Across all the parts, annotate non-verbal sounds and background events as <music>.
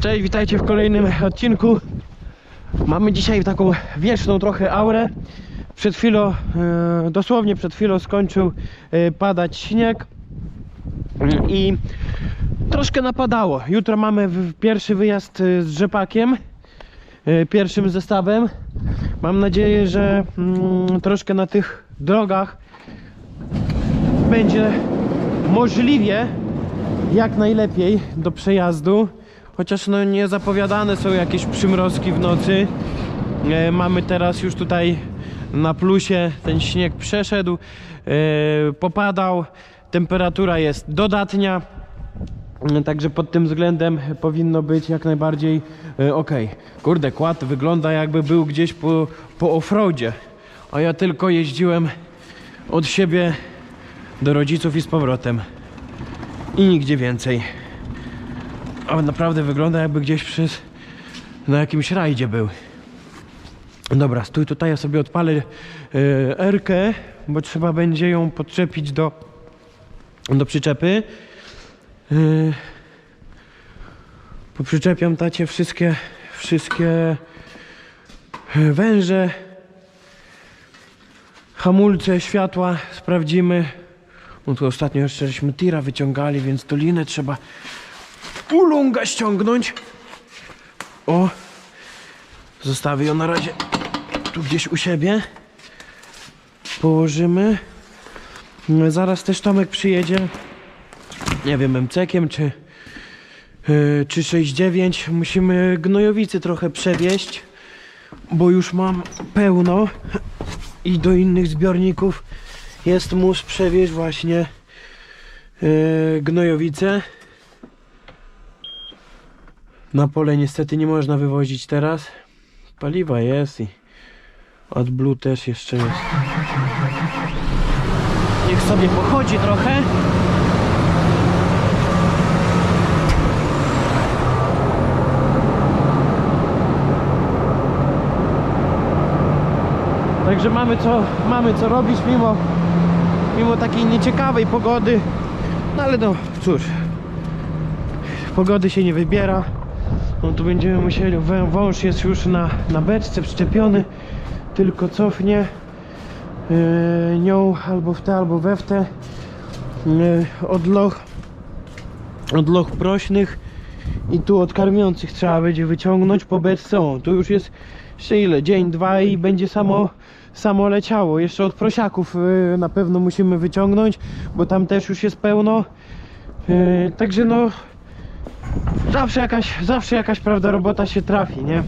Cześć, witajcie w kolejnym odcinku. Mamy dzisiaj taką wieczną trochę aurę. Przed chwilą, e, dosłownie przed chwilą skończył e, padać śnieg i troszkę napadało. Jutro mamy pierwszy wyjazd e, z rzepakiem, pierwszym zestawem. Mam nadzieję, że mm, troszkę na tych drogach będzie możliwie jak najlepiej do przejazdu. Chociaż no nie zapowiadane są jakieś przymrozki w nocy. E, mamy teraz już tutaj na plusie ten śnieg przeszedł, e, popadał, temperatura jest dodatnia. E, Także pod tym względem powinno być jak najbardziej e, ok. Kurde, kład wygląda jakby był gdzieś po, po offroadzie, a ja tylko jeździłem od siebie do rodziców i z powrotem. I nigdzie więcej. A naprawdę wygląda jakby gdzieś przez na jakimś rajdzie był. Dobra, stój tutaj, ja sobie odpalę e, Erkę, bo trzeba będzie ją podczepić do, do przyczepy. E, poprzyczepiam tacie wszystkie, wszystkie e, węże, hamulce, światła sprawdzimy. No tu ostatnio jeszcze żeśmy tira wyciągali, więc to linę trzeba ulunga ściągnąć. O! Zostawię ją na razie tu gdzieś u siebie. Położymy. No, Zaraz też Tomek przyjedzie. Nie wiem, MCkiem czy, yy, czy 6,9. Musimy gnojowicy trochę przewieźć, bo już mam pełno i do innych zbiorników jest mus przewieźć właśnie yy, gnojowice. Na pole niestety nie można wywozić teraz. Paliwa jest i AdBlue też jeszcze jest. Niech sobie pochodzi trochę. Także mamy co, mamy co robić mimo, mimo takiej nieciekawej pogody. No ale no cóż, pogody się nie wybiera. No tu będziemy musieli, wąż jest już na, na beczce przyczepiony, tylko cofnie yy, nią albo w te, albo we w te yy, od loch prośnych i tu od karmiących trzeba będzie wyciągnąć po beczce. O, tu już jest jeszcze ile? Dzień, dwa i będzie samo, samo leciało. Jeszcze od prosiaków yy, na pewno musimy wyciągnąć, bo tam też już jest pełno. Yy, także no zawsze jakaś, zawsze jakaś prawda robota się trafi, nie?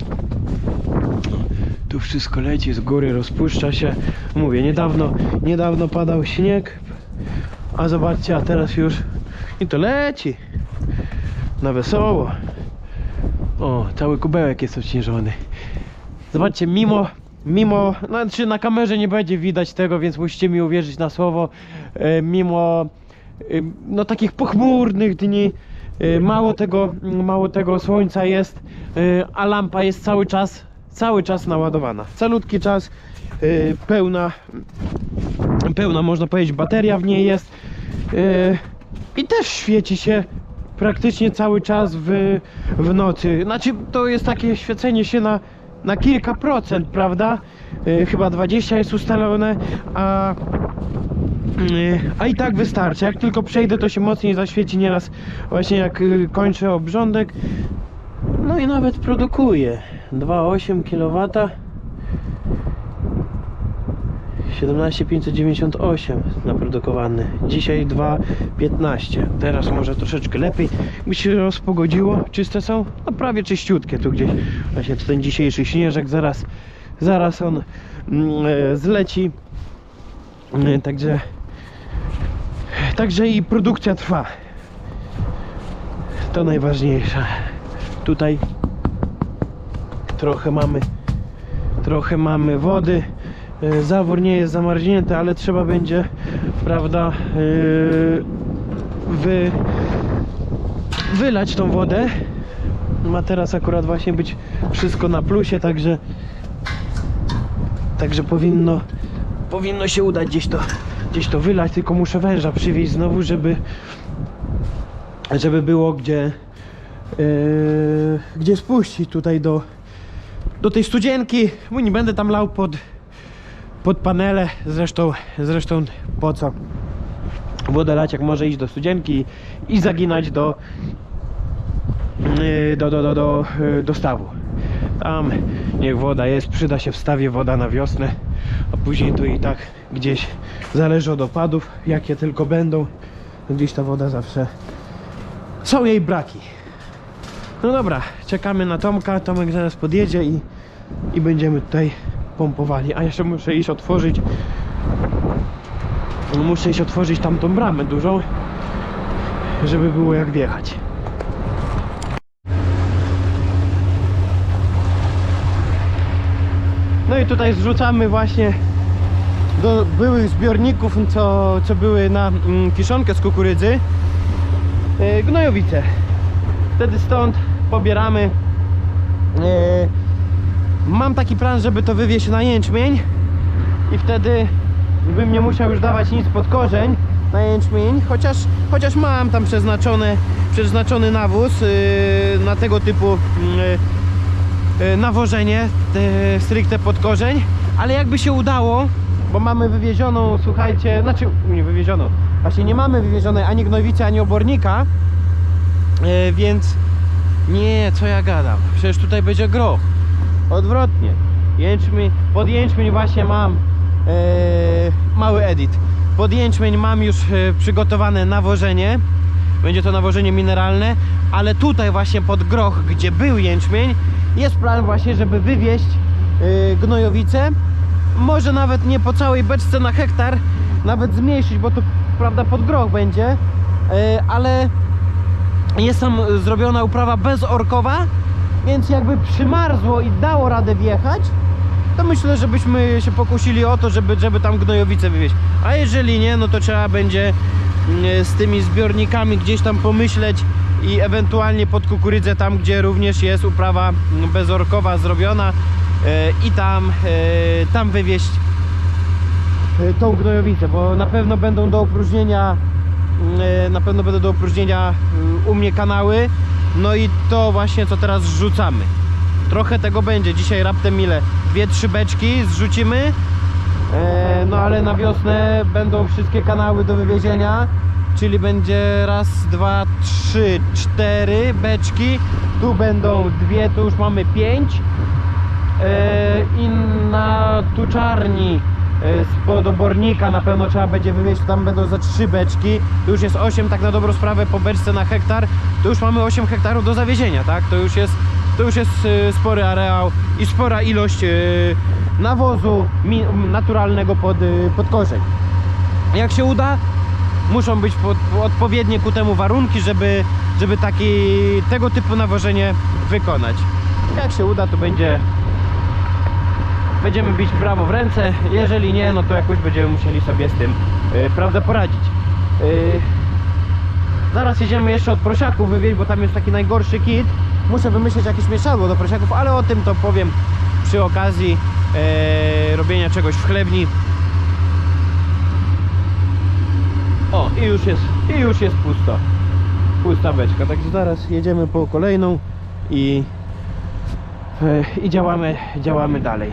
Tu wszystko leci z góry, rozpuszcza się. Mówię, niedawno, niedawno padał śnieg, a zobaczcie, a teraz już i to leci. Na wesoło. O, cały kubełek jest obciążony. Zobaczcie, mimo, mimo, znaczy na kamerze nie będzie widać tego, więc musicie mi uwierzyć na słowo, e, mimo e, no takich pochmurnych dni, mało tego, mało tego słońca jest, e, a lampa jest cały czas, cały czas naładowana. Calutki czas, e, pełna, pełna można powiedzieć bateria w niej jest i też świeci się praktycznie cały czas w, w nocy. Znaczy to jest takie świecenie się na, na kilka procent, prawda? Chyba 20 jest ustalone, a, a i tak wystarczy. Jak tylko przejdę, to się mocniej zaświeci nieraz właśnie jak e, kończę obrządek. No i nawet produkuje 2,8 kW 17598 naprodukowany. Dzisiaj 2,15. Teraz może troszeczkę lepiej. By się rozpogodziło. Czyste są? No prawie czyściutkie tu gdzieś. Właśnie ten dzisiejszy śnieżek zaraz, zaraz on mm, e, zleci. Także Także i produkcja trwa. To najważniejsze. Tutaj trochę mamy trochę mamy wody. E, Zawór nie jest zamarznięty, ale trzeba będzie, prawda, e, wy, wylać tą wodę. Ma teraz akurat właśnie być wszystko na plusie, także także powinno powinno się udać gdzieś to gdzieś to wylać, tylko muszę węża przywieźć znowu, żeby żeby było gdzie yy, gdzie spuścić tutaj do, do tej studzienki. Bo nie będę tam lał pod, pod panele. Zresztą, zresztą po co? Jak może iść do studzienki i zaginać do, yy, do, do, do, do, yy, do stawu. Tam niech woda jest, przyda się wstawie woda na wiosnę, a później to i tak gdzieś zależy od opadów, jakie tylko będą. Gdzieś ta woda zawsze są jej braki. No dobra, czekamy na Tomka. Tomek zaraz podjedzie i, i będziemy tutaj pompowali. A jeszcze muszę iść otworzyć. Muszę iść otworzyć tamtą bramę dużą, żeby było jak wjechać. No i tutaj zrzucamy właśnie do byłych zbiorników, co, co były na mm, kiszonkę z kukurydzy, e, gnojowice. Wtedy stąd pobieramy. E, mam taki plan, żeby to wywieźć na jęczmień i wtedy bym nie musiał już dawać nic pod korzeń na jęczmień, chociaż, chociaż mam tam przeznaczone, przeznaczony nawóz yy, na tego typu yy, nawożenie yy, stricte pod korzeń, ale jakby się udało, bo mamy wywiezioną, słuchajcie, znaczy nie wywiezioną, właśnie nie mamy wywiezionej ani gnojowicy, ani obornika, yy, więc nie, co ja gadam, przecież tutaj będzie groch, odwrotnie, jęczmień, pod jęczmień właśnie mam e, mały edit. Pod jęczmień mam już e, przygotowane nawożenie. Będzie to nawożenie mineralne, ale tutaj właśnie pod groch, gdzie był jęczmień, jest plan właśnie, żeby wywieźć e, gnojowice. Może nawet nie po całej beczce na hektar, nawet zmniejszyć, bo to prawda pod groch będzie, e, ale jest tam zrobiona uprawa bezorkowa, więc jakby przymarzło i dało radę wjechać, to myślę, żebyśmy się pokusili o to, żeby, żeby tam gnojowice wywieźć. A jeżeli nie, no to trzeba będzie mm, z tymi zbiornikami gdzieś tam pomyśleć i ewentualnie pod kukurydzę tam, gdzie również jest uprawa bezorkowa zrobiona e, i tam, e, tam wywieźć e, tą gnojowicę, bo na pewno będą do opróżnienia na pewno będą do opróżnienia u mnie kanały. No i to właśnie co teraz zrzucamy trochę tego będzie, dzisiaj raptem ile? Dwie, trzy beczki zrzucimy. No ale na wiosnę będą wszystkie kanały do wywiezienia czyli będzie raz, dwa, trzy, cztery beczki. Tu będą dwie, tu już mamy pięć. E, i na tuczarni e, spod obornika na pewno trzeba będzie wywieźć, tam będą za trzy beczki, tu już jest 8, tak na dobrą sprawę po beczce na hektar, to już mamy 8 hektarów do zawiezienia, tak, to już jest, to już jest e, spory areał i spora ilość e, nawozu naturalnego pod, pod korzeń. Jak się uda, muszą być odpowiednie ku temu warunki, żeby, żeby taki, tego typu nawożenie wykonać. Jak się uda, to będzie będziemy bić prawo w ręce, jeżeli nie, no to jakoś będziemy musieli sobie z tym yy, prawda poradzić. Yy, zaraz jedziemy jeszcze od prosiaków wywieźć, bo tam jest taki najgorszy kit. Muszę wymyślić jakieś mieszadło do prosiaków, ale o tym to powiem przy okazji yy, robienia czegoś w chlebni. O, i już jest, i już jest pusto. Pusta beczka, także zaraz jedziemy po kolejną i E, i działamy, działamy dalej.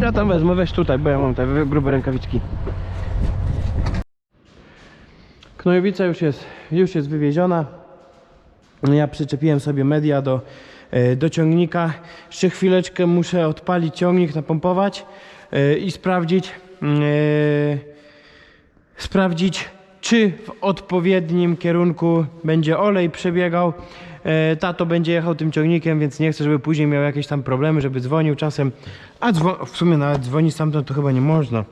Ja tam wezmę, weź tutaj, bo ja mam te grube rękawiczki. Knojowica już jest, już jest wywieziona. Ja przyczepiłem sobie media do, e, do ciągnika. Jeszcze chwileczkę muszę odpalić ciągnik, napompować e, i sprawdzić, sprawdzić czy w odpowiednim kierunku będzie olej przebiegał. E, Tato będzie jechał tym ciągnikiem, więc nie chcę, żeby później miał jakieś tam problemy, żeby dzwonił czasem. A w sumie nawet dzwonić stamtąd to chyba nie można.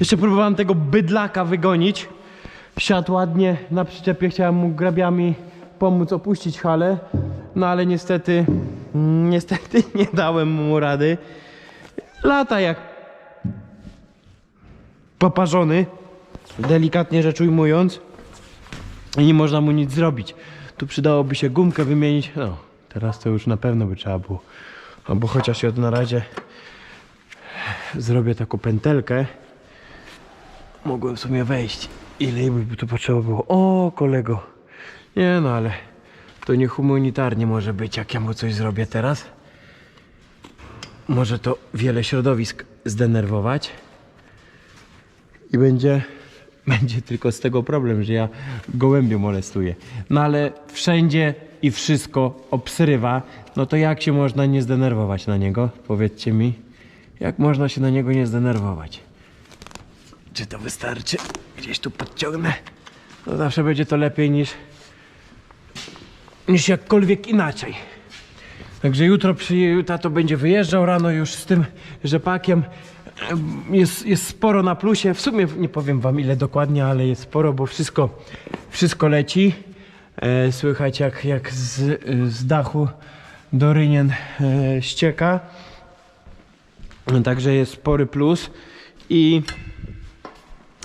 Jeszcze próbowałem tego bydlaka wygonić. Siadł ładnie na przyczepie, chciałem mu grabiami pomóc opuścić halę, no ale niestety, niestety <laughs> nie dałem mu rady. Lata jak poparzony, delikatnie rzecz ujmując, i nie można mu nic zrobić. Tu przydałoby się gumkę wymienić. No, teraz to już na pewno by trzeba było. Albo chociaż ja na razie zrobię taką pętelkę. Mogłem w sumie wejść Ile by tu potrzeba było? O, kolego. Nie no, ale to nie humanitarnie może być, jak ja mu coś zrobię teraz. Może to wiele środowisk zdenerwować. I będzie, będzie tylko z tego problem, że ja gołębie molestuję. No ale wszędzie i wszystko obsrywa. No to jak się można nie zdenerwować na niego? Powiedzcie mi. Jak można się na niego nie zdenerwować? Czy to wystarczy? Gdzieś tu podciągnę. No zawsze będzie to lepiej niż niż jakkolwiek inaczej. Także jutro przy, tato będzie wyjeżdżał rano już z tym rzepakiem. Jest, jest sporo na plusie. W sumie nie powiem wam ile dokładnie, ale jest sporo, bo wszystko, wszystko leci. E, słychać jak, jak z, z dachu do rynien e, ścieka. Także jest spory plus. I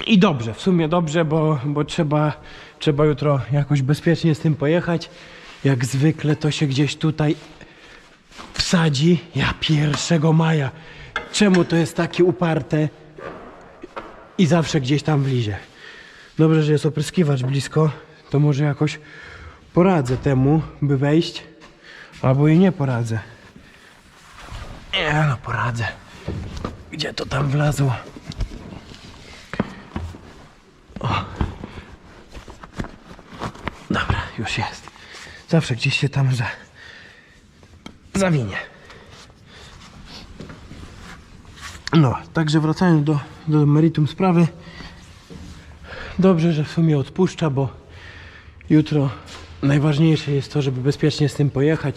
i dobrze, w sumie dobrze, bo, bo trzeba, trzeba jutro jakoś bezpiecznie z tym pojechać. Jak zwykle to się gdzieś tutaj wsadzi. Ja 1 maja. Czemu to jest takie uparte i zawsze gdzieś tam wlizie? Dobrze, że jest opryskiwacz blisko, to może jakoś poradzę temu, by wejść, albo i nie poradzę. Nie no, poradzę. Gdzie to tam wlazło? Dobra, już jest. Zawsze gdzieś się tam za... zawinie. No, także wracając do, do meritum sprawy. Dobrze, że w sumie odpuszcza, bo jutro najważniejsze jest to, żeby bezpiecznie z tym pojechać.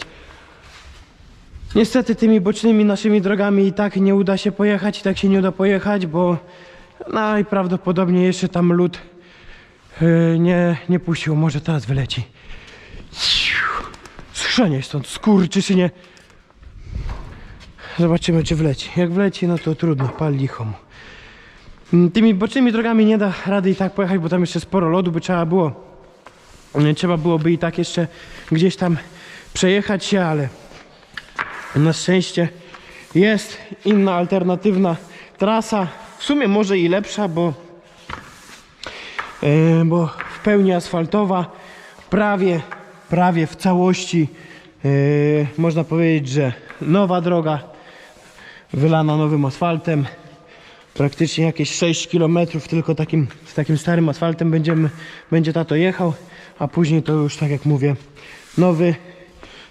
Niestety tymi bocznymi naszymi drogami i tak nie uda się pojechać, i tak się nie uda pojechać, bo najprawdopodobniej jeszcze tam lód Yy, nie, nie puścił, może teraz wyleci. Schrzenie stąd, skurczysynie. Zobaczymy, czy wleci. Jak wleci, no to trudno, pal licho mu. Mm, Tymi bocznymi drogami nie da rady i tak pojechać, bo tam jeszcze sporo lodu by trzeba było. Nie, Trzeba byłoby i tak jeszcze gdzieś tam przejechać się, ale na szczęście jest inna alternatywna trasa. W sumie może i lepsza, bo E, bo w pełni asfaltowa, prawie, prawie w całości e, można powiedzieć, że nowa droga wylana nowym asfaltem. Praktycznie jakieś 6 km tylko takim, z takim starym asfaltem będziemy, będzie tato jechał, a później to już tak jak mówię, nowy,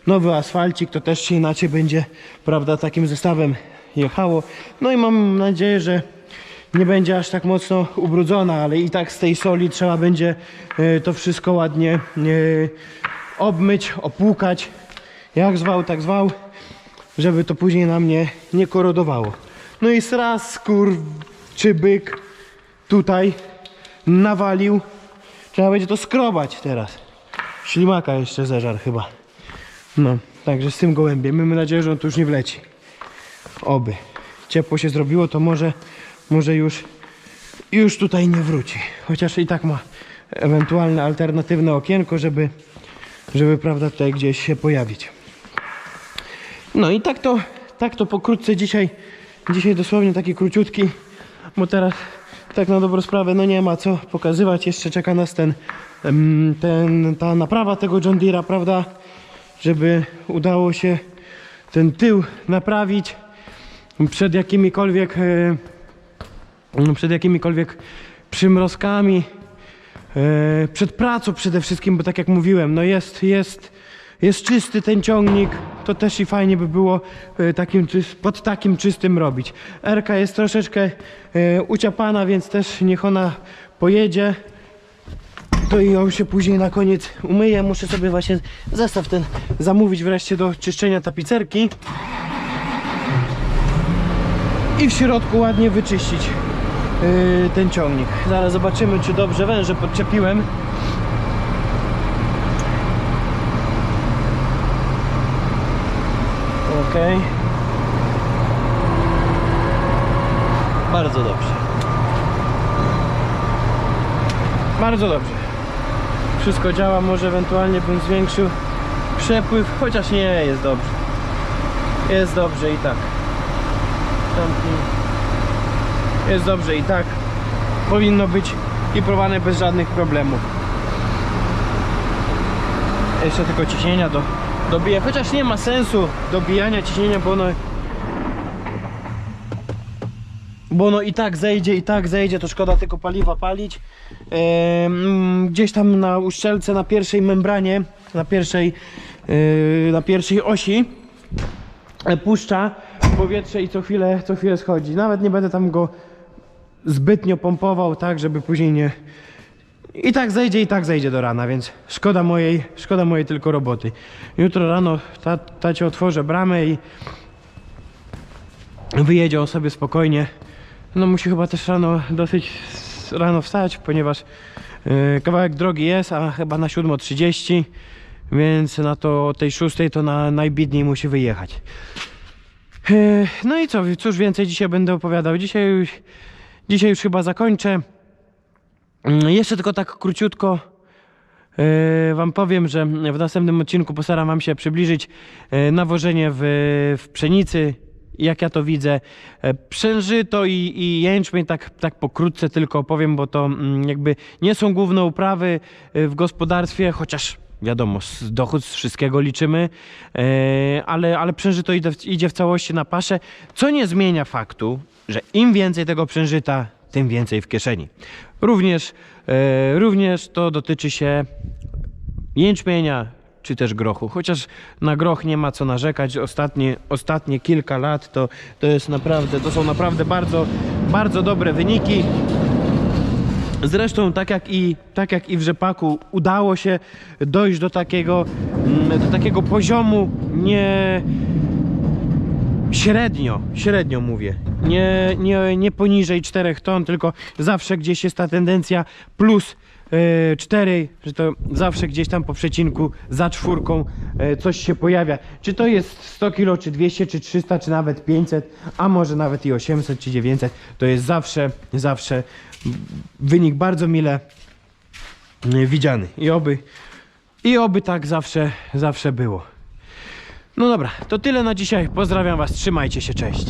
nowy asfalcik, to też się inaczej będzie, prawda, takim zestawem jechało. No i mam nadzieję, że nie będzie aż tak mocno ubrudzona, ale i tak z tej soli trzeba będzie e, to wszystko ładnie e, obmyć, opłukać, jak zwał, tak zwał, żeby to później nam nie, nie korodowało. No i raz skur czy byk tutaj nawalił, trzeba będzie to skrobać teraz. Ślimaka jeszcze zeżar chyba. No, także z tym gołębiem. Mamy nadzieję, że on tu już nie wleci. Oby. Ciepło się zrobiło, to może, może już, już tutaj nie wróci. Chociaż i tak ma ewentualne alternatywne okienko, żeby, żeby prawda, tutaj gdzieś się pojawić. No i tak to, tak to pokrótce dzisiaj, dzisiaj dosłownie taki króciutki, bo teraz tak na dobrą sprawę no nie ma co pokazywać, jeszcze czeka nas ten, ten ta naprawa tego John Deere'a, prawda, żeby udało się ten tył naprawić przed jakimikolwiek e, przed jakimikolwiek przymrozkami e, przed pracą przede wszystkim, bo tak jak mówiłem, no jest, jest, jest czysty ten ciągnik, to też i fajnie by było e, takim, pod takim czystym robić. Erka jest troszeczkę e, uciapana, więc też niech ona pojedzie. To i ją się później na koniec umyje. Muszę sobie właśnie zestaw ten zamówić wreszcie do czyszczenia tapicerki. I w środku ładnie wyczyścić yy, ten ciągnik. Zaraz zobaczymy, czy dobrze węże podczepiłem. Ok. Bardzo dobrze. Bardzo dobrze. Wszystko działa, może ewentualnie bym zwiększył przepływ, chociaż nie, jest dobrze. Jest dobrze i tak. Jest dobrze i tak. Powinno być i prowane bez żadnych problemów. Jeszcze tylko ciśnienia do, dobiję, chociaż nie ma sensu dobijania ciśnienia, bo ono bo no i tak zejdzie, i tak zejdzie, to szkoda tylko paliwa palić. Em, gdzieś tam na uszczelce, na pierwszej membranie, na pierwszej, yy, na pierwszej osi e, puszcza powietrze i co chwilę, co chwilę schodzi. Nawet nie będę tam go zbytnio pompował, tak, żeby później nie... I tak zejdzie, i tak zejdzie do rana, więc szkoda mojej, szkoda mojej tylko roboty. Jutro rano ta, tacie otworzę bramę i wyjedzie on sobie spokojnie. No musi chyba też rano dosyć rano wstać, ponieważ yy, kawałek drogi jest, a chyba na 7.30, więc na to tej 6 to na najbidniej musi wyjechać. Yy, No i co, cóż więcej dzisiaj będę opowiadał. Dzisiaj już, dzisiaj już chyba zakończę. Mm, Jeszcze tylko tak króciutko yy, Wam powiem, że w następnym odcinku postaram Wam się przybliżyć yy, nawożenie w, w pszenicy, jak ja to widzę. E, Przężyto i, i jęczmień tak, tak pokrótce tylko opowiem, bo to mm, jakby nie są główne uprawy yy, w gospodarstwie, chociaż wiadomo, dochód z wszystkiego liczymy, e, ale, ale przężyto idzie, w- całości na paszę, co nie zmienia faktu, że im więcej tego przężyta, tym więcej w kieszeni. Również, e, również to dotyczy się jęczmienia czy też grochu. Chociaż na groch nie ma co narzekać. Ostatnie, ostatnie kilka lat to, to jest naprawdę, to są naprawdę bardzo, bardzo dobre wyniki. Zresztą tak jak i, tak jak i w rzepaku udało się dojść do takiego, mm, do takiego poziomu nie średnio, średnio mówię. Nie, nie, nie poniżej 4 ton, tylko zawsze gdzieś jest ta tendencja plus e, 4, że to zawsze gdzieś tam po przecinku za czwórką e, coś się pojawia. Czy to jest 100 kg, czy 200, czy 300, czy nawet 500, a może nawet i 800, czy 900, to jest zawsze, zawsze wynik bardzo mile e, widziany. I oby, i oby tak zawsze, zawsze było. No dobra, to tyle na dzisiaj. Pozdrawiam Was, trzymajcie się, cześć.